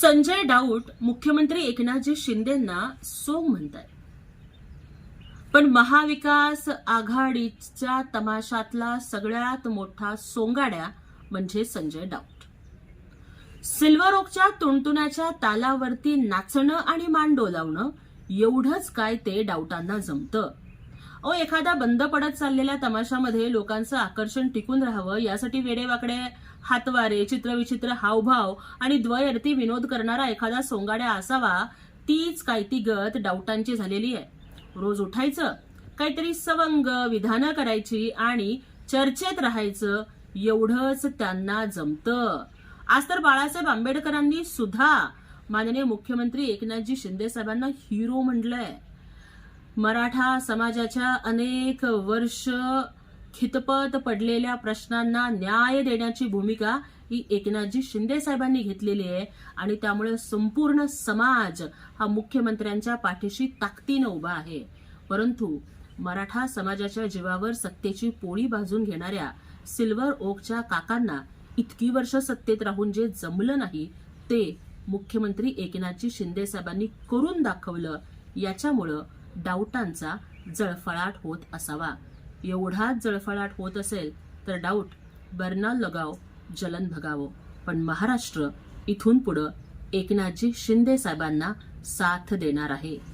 Sanjay doubt मुख्यमंत्री एकनाथजी शिंदेंना सोंग म्हणताय पण महाविकास आघाडीच्या तमाशातला सगळ्यात मोठा सोंगाड्या म्हणजे संजय डाऊट. सिल्वर ओकच्या तुणतुण्याच्या तालावरती नाचणं आणि मान डोलावणं एवढंच काय ते डाऊटांना जमतं. ओ एखादा बंद पडत चाललेल्या तमाशामध्ये लोकांचं आकर्षण टिकून राहावं यासाठी वेडेवाकडे हातवारे चित्रविचित्र हावभाव आणि द्वयर्थी विनोद करणारा एखादा सोंगाड्या असावा तीच काय ती गत डाऊटांची झालेली आहे. रोज उठायचं काहीतरी सवंग विधानं करायची आणि चर्चेत राहायचं एवढंच त्यांना जमतं. आज तर बाळासाहेब आंबेडकरांनी सुद्धा माननीय मुख्यमंत्री एकनाथजी शिंदे साहेबांना हिरो म्हटलंय. मराठा समाजाच्या अनेक वर्ष खितपत पडलेल्या प्रश्नांना न्याय देण्याची भूमिका ही एकनाथजी शिंदे साहेबांनी घेतलेली आहे. आणि त्यामुळे संपूर्ण समाज हा मुख्यमंत्र्यांच्या पाठीशी ताकदीनं उभा आहे. परंतु मराठा समाजाच्या जीवावर सत्तेची पोळी भाजून घेणाऱ्या सिल्वर ओकच्या काकांना इतकी वर्ष सत्तेत राहून जे जमलं नाही ते मुख्यमंत्री एकनाथजी शिंदे साहेबांनी करून दाखवलं. याच्यामुळं डाऊटांचा जळफळाट होत असावा. एवढाच जळफळाट होत असेल तर डाऊट बर्ना लगाव जलन भगावं. पण महाराष्ट्र इथून पुढं एकनाथजी शिंदे साहेबांना साथ देणार आहे.